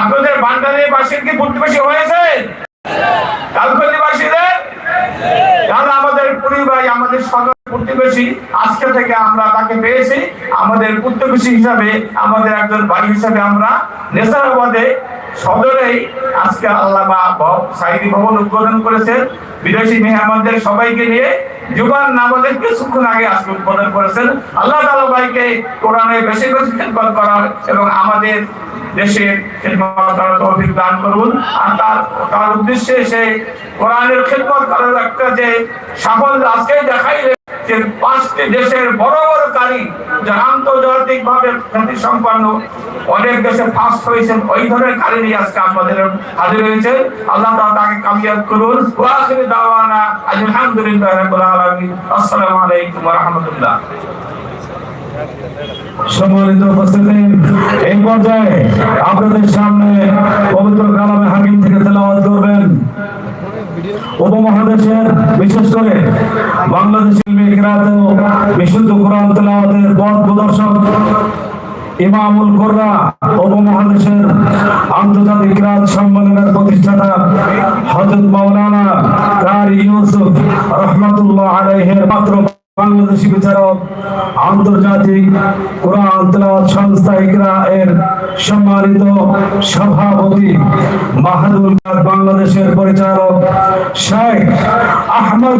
আপনাদের বাসীর কি প্রতিবেশী হয়েছে? আমাদের পরিবার আমাদের সকল প্রতিবেশী, আজকে থেকে আমরা তাকে পেয়েছি। আমাদের প্রতিবেশী হিসাবে, আমাদের একজন ভাই হিসাবে আমরা সদরেই আজকে সাইদি ভবন উদ্বোধন করেছেন। বিদেশি মেহমানদের সবাইকে নিয়ে জুবান নামাজের কিছুক্ষণ আগে আজকে উদ্বোধন করেছেন, আল্লাহ তালা ভাইকে কোরআনে বেশি বেশি খেদমত করার এবং আমাদের দেশের খেদমত দান করুন। আর তার তার উদ্দেশ্যে সে কোরআনের খেদমত করার একটা যে সাফল্য আজকে দেখাইলে, যে পাঁচটি দেশের বড় বড় যারা আন্তর্জাতিক ভাবে খ্যাতি সম্পন্ন অনেক দেশে ফার্স্ট হয়েছেন, ওই ধরনের আজকে আমাদের হাজির হয়েছে। আল্লাহ তাকে কামিয়াব করুন। আলহামদুলিল্লাহি আপনাদের সামনে পবিত্র কালামে হাকিম থেকে তেলাওয়াত করবেন। উপমহাদেশের, বিশেষ করে বাংলাদেশি মেঘরাত ও বিশুদ্ধ কোরআন তেলাওয়াতের পথ ইমামুল উপমহাদেশের আন্তর্জাতিক রাজ সম্মেলনের প্রতিষ্ঠাতা হযরত মাওলানা কারি ইউসুফ রহমাতুল্লাহ আলাইহের মাত্র বাংলাদেশি বিচারক, আন্তর্জাতিক কোরআন তেলাওয়াত সংস্থা এর সম্মানিত সভাপতি বাহাদুর বাংলাদেশের পরিচালক শেখ আহমদ